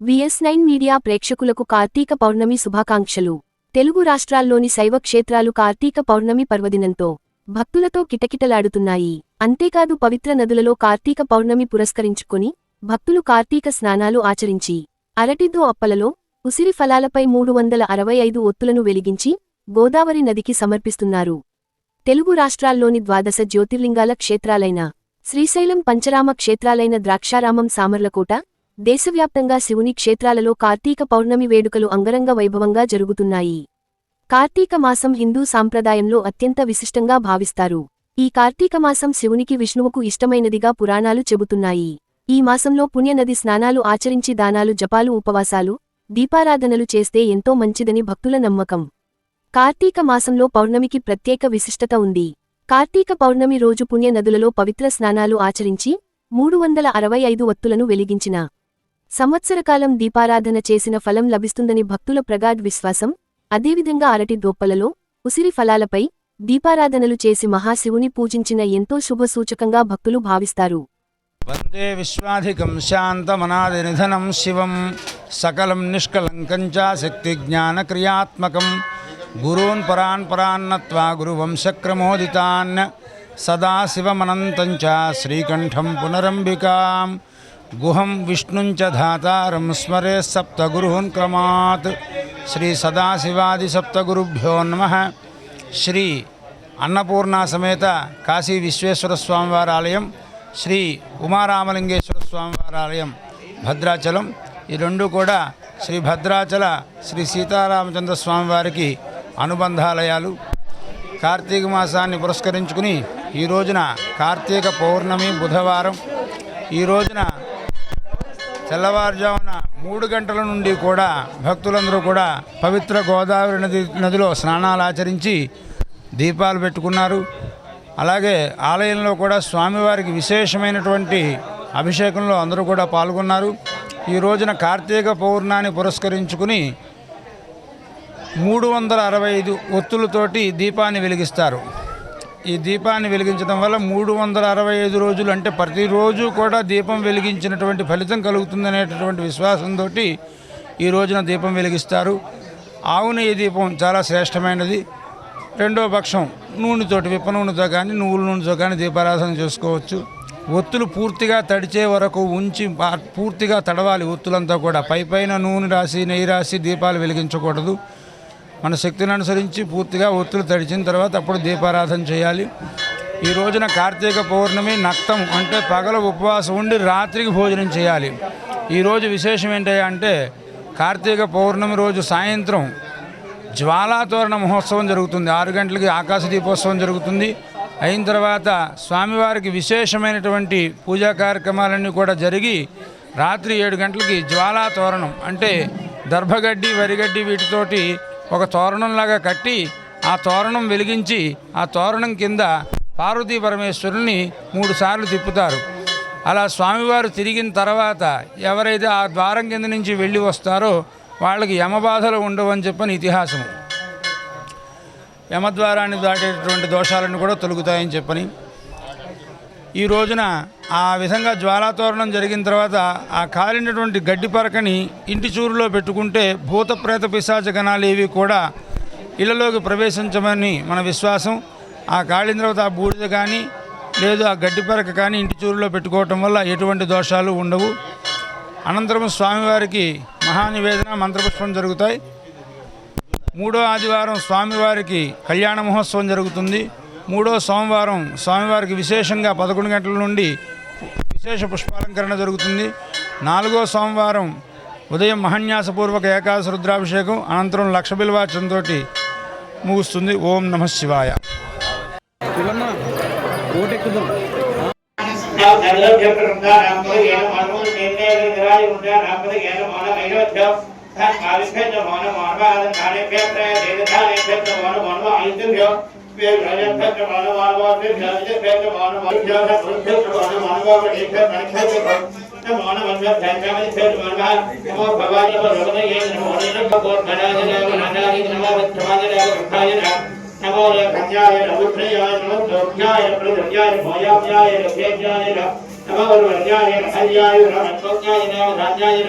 VS nine media ప్రేక్షకులకు కార్తీక పౌర్ణమి శుభాకాంక్షలు. తెలుగు రాష్ట్రాల్లోని శైవ క్షేత్రాలు కార్తీక పౌర్ణమి పర్వదినంతో భక్తులతో కిటకిటలాడుతున్నాయి. అంతేకాదు పవిత్ర నదులలో కార్తీక పౌర్ణమి పురస్కరించుకుని భక్తులు కార్తీక స్నానాలు ఆచరించి అరటిదో అప్పలలో ఉసిరి ఫలాలపై మూడు వందల అరవై ఐదు ఒత్తులను వెలిగించి గోదావరి నదికి సమర్పిస్తున్నారు. తెలుగు రాష్ట్రాల్లోని ద్వాదశ జ్యోతిర్లింగాల క్షేత్రాలైన శ్రీశైలం పంచరామ క్షేత్రాలైన ద్రాక్షారామం సామర్లకోట దేశవ్యాప్తంగా శివుని క్షేత్రాలలో కార్తీక పౌర్ణమి వేడుకలు అంగరంగ వైభవంగా జరుగుతున్నాయి. కార్తీక మాసం హిందూ సాంప్రదాయంలో అత్యంత విశిష్టంగా భావిస్తారు. ఈ కార్తీక మాసం శివునికి విష్ణువుకు ఇష్టమైనదిగా పురాణాలు చెబుతున్నాయి. ఈ మాసంలో పుణ్యనది స్నానాలు ఆచరించి దానాలు జపాలు ఉపవాసాలు దీపారాధనలు చేస్తే ఎంతో మంచిదని భక్తుల నమ్మకం. కార్తీక మాసంలో పౌర్ణమికి ప్రత్యేక విశిష్టత ఉంది. కార్తీక పౌర్ణమి రోజు పుణ్య నదులలో పవిత్ర స్నానాలు ఆచరించి మూడు వందల అరవై ఐదు వత్తులను వెలిగించిన సంవత్సరకాలం దీపారాధన చేసిన ఫలం లభిస్తుందని భక్తుల ప్రగాఢ్ విశ్వాసం అదేవిధంగా అరటి దోప్పలలో ఉసిరి ఫలాలపై దీపారాధనలు చేసి మహాశివుని పూజించిన ఎంతో శుభసూచకంగా భక్తులు భావిస్తారు. వందే విశ్వాధికం శాంతమనాదినిధనం శివం సకలం నిష్కలంకం జ్ఞాన క్రియాత్మకం గురూన్ పరాన్ పరాన్నత్వా గురువంశక్రమోదితాన్. సదాశివమనంతం చ శ్రీకంఠం పునరంబికాం. గుహం విష్ణుంచ ధాతారం స్మరే సప్తగురున్ క్రమాత్. శ్రీ సదాశివాది సప్తగురుభ్యో నమ. శ్రీ అన్నపూర్ణ సమేత కాశీ విశ్వేశ్వర స్వామివారి ఆలయం శ్రీ ఉమారామలింగేశ్వర స్వామివారి ఆలయం భద్రాచలం. ఈ రెండు కూడా శ్రీ భద్రాచల శ్రీ సీతారామచంద్ర స్వామివారికి అనుబంధాలయాలు. కార్తీక మాసాన్ని పురస్కరించుకుని ఈ రోజున కార్తీక పౌర్ణమి బుధవారం. ఈ రోజున తెల్లవారుజామున మూడు గంటల నుండి కూడా భక్తులందరూ కూడా పవిత్ర గోదావరి నది నదిలో స్నానాలు ఆచరించి దీపాలు పెట్టుకున్నారు. అలాగే ఆలయంలో కూడా స్వామివారికి విశేషమైనటువంటి అభిషేకంలో అందరూ కూడా పాల్గొన్నారు. ఈ రోజున కార్తీక పౌర్ణాన్ని పురస్కరించుకుని మూడు వందల అరవై ఐదు ఒత్తులతోటి దీపాన్ని వెలిగిస్తారు. ఈ దీపాన్ని వెలిగించడం వల్ల మూడు వందల అరవై ఐదు రోజులు అంటే ప్రతిరోజు కూడా దీపం వెలిగించినటువంటి ఫలితం కలుగుతుందనేటటువంటి విశ్వాసంతో ఈ రోజున దీపం వెలిగిస్తారు. ఆవు నెయ్యి దీపం చాలా శ్రేష్టమైనది. రెండో పక్షం నూనెతోటి విప్ప నూనెతో కానీ నువ్వుల నూనెతో కానీ దీపారాధన చేసుకోవచ్చు. ఒత్తులు పూర్తిగా తడిచే వరకు ఉంచి పూర్తిగా తడవాలి ఒత్తులంతా కూడా. పై పైన నూనె రాసి నెయ్యి రాసి దీపాలు వెలిగించకూడదు. మన శక్తిని అనుసరించి పూర్తిగా ఒత్తులు తడిచిన తర్వాత అప్పుడు దీపారాధన చేయాలి. ఈ రోజున కార్తీక పౌర్ణమి నక్తం అంటే పగల ఉపవాసం ఉండి రాత్రికి భోజనం చేయాలి. ఈరోజు విశేషం ఏంటంటే అంటే కార్తీక పౌర్ణమి రోజు సాయంత్రం జ్వాలాతోరణ మహోత్సవం జరుగుతుంది. ఆరు గంటలకి ఆకాశ దీపోత్సవం జరుగుతుంది. అయిన తర్వాత స్వామివారికి విశేషమైనటువంటి పూజా కార్యక్రమాలన్నీ కూడా జరిగి రాత్రి ఏడు గంటలకి జ్వాలా తోరణం అంటే దర్భగడ్డి వరిగడ్డి వీటితోటి ఒక తోరణంలాగా కట్టి ఆ తోరణం వెలిగించి ఆ తోరణం కింద పార్వతీ పరమేశ్వరుని మూడుసార్లు తిప్పుతారు. అలా స్వామివారు తిరిగిన తర్వాత ఎవరైతే ఆ ద్వారం కింద నుంచి వెళ్ళి వస్తారో వాళ్ళకి యమబాధలు ఉండవని చెప్పని ఇతిహాసము. యమద్వారాన్ని దాటేటటువంటి దోషాలను కూడా తొలుగుతాయని చెప్పని ఈ రోజున ఆ విధంగా జ్వాలాతోరణం జరిగిన తర్వాత ఆ కాలినటువంటి గడ్డి పరకని ఇంటి చూరులో పెట్టుకుంటే భూత ప్రేత పిశాచ గణాలు ఏవి కూడా ఇళ్ళలోకి ప్రవేశించమని మన విశ్వాసం. ఆ కాలిన తర్వాత ఆ బూడిద కానీ లేదు ఆ గడ్డి పరక కానీ ఇంటి చూరులో పెట్టుకోవటం వల్ల ఎటువంటి దోషాలు ఉండవు. అనంతరం స్వామివారికి మహానివేదన మంత్రపుష్పం జరుగుతాయి. మూడో ఆదివారం స్వామివారికి కళ్యాణ మహోత్సవం జరుగుతుంది. మూడో సోమవారం స్వామివారికి విశేషంగా పదకొండు గంటల నుండి విశేష పుష్పాలంకరణ జరుగుతుంది. నాలుగో సోమవారం ఉదయం మహన్యాసపూర్వక ఏకాదశ రుద్రాభిషేకం అనంతరం లక్ష బిల్వాచంతో ముగుస్తుంది. ఓం నమ శివాయ. నమో नमो कन्याय नमुद्रयाय नमो दोग्याय प्रदुर्याय भयाभ्याय लभ्याभ्याय नमो वर्याय हर्याय नमोज्ञाय नमो धान्याय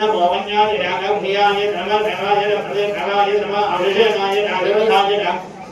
नमो मन्याय नमो भ्रियाय नमो नमाय नमो नमाय नमो अभिषेकाय नमो नागवताय नमो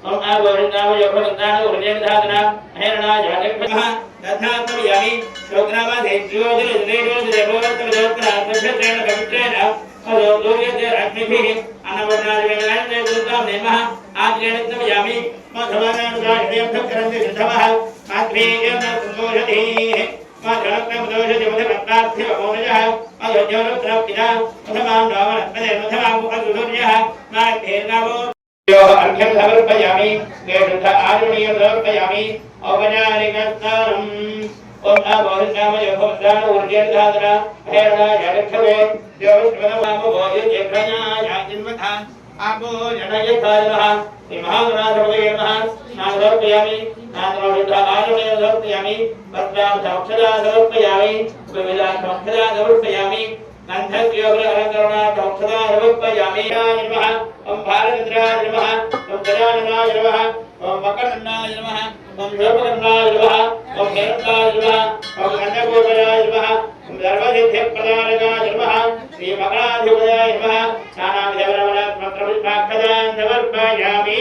శుద్ధోదగ్నానం ఓం ఆగోరిందామ యోగోరిందాన ఉర్జేంద్రాదన హేరణాయ జగత్మః దధాతమయామి శ్రోత్రామాదే జ్యోతిర్ జ్యోతిర్ దేవోత్తమ దేవత్ర నక్షత్రేణ పవిత్రేణ అదో దూర్యతే అగ్నిభిః అన్నవర్ణాది వేదాయ దుర్గాం నమః ఆగ్నేయతమయామి మధవనానుగాయదేవం కరంతి సిద్ధమః ఆగ్నేయం సంతోషధీః अर्घ्यं समर्पयामि वेदुण्ठ आरुणीयं समर्पयामि औपचारिकस्नानम् ॐ आबोधिनामयो भवदानूर्जेर्धादरा हेरदाजलक्षवे योगस्मृतमापोधिचक्रयाजन्मथा आपो जनयकालः महागुणासमयमः नादर्पयामि नादरोढ आरुणीयं समर्पयामि पत्रां संक्षदा समर्पयामि विविधा संक्षदा समर्पयामि गन्धयोग्र अलङ्करणार्थं सदा समर्पयामि नमः। ఓం భారతమిత్రాయ నమ ఓం గజాననాయ నమ ఓం మకరన్నాయ నమ ఓం యోగకర్ణాయ నమ ఓం గరుడాయ నమ ఓం అన్నగోపరాయ నమ ఓం ధర్మసిద్ధి ప్రదానకాయ నమ శ్రీ మకరాధిపతాయ నమ నానామి దేవరమణ మంత్రపుష్పాక్షదాన్ సమర్పయామి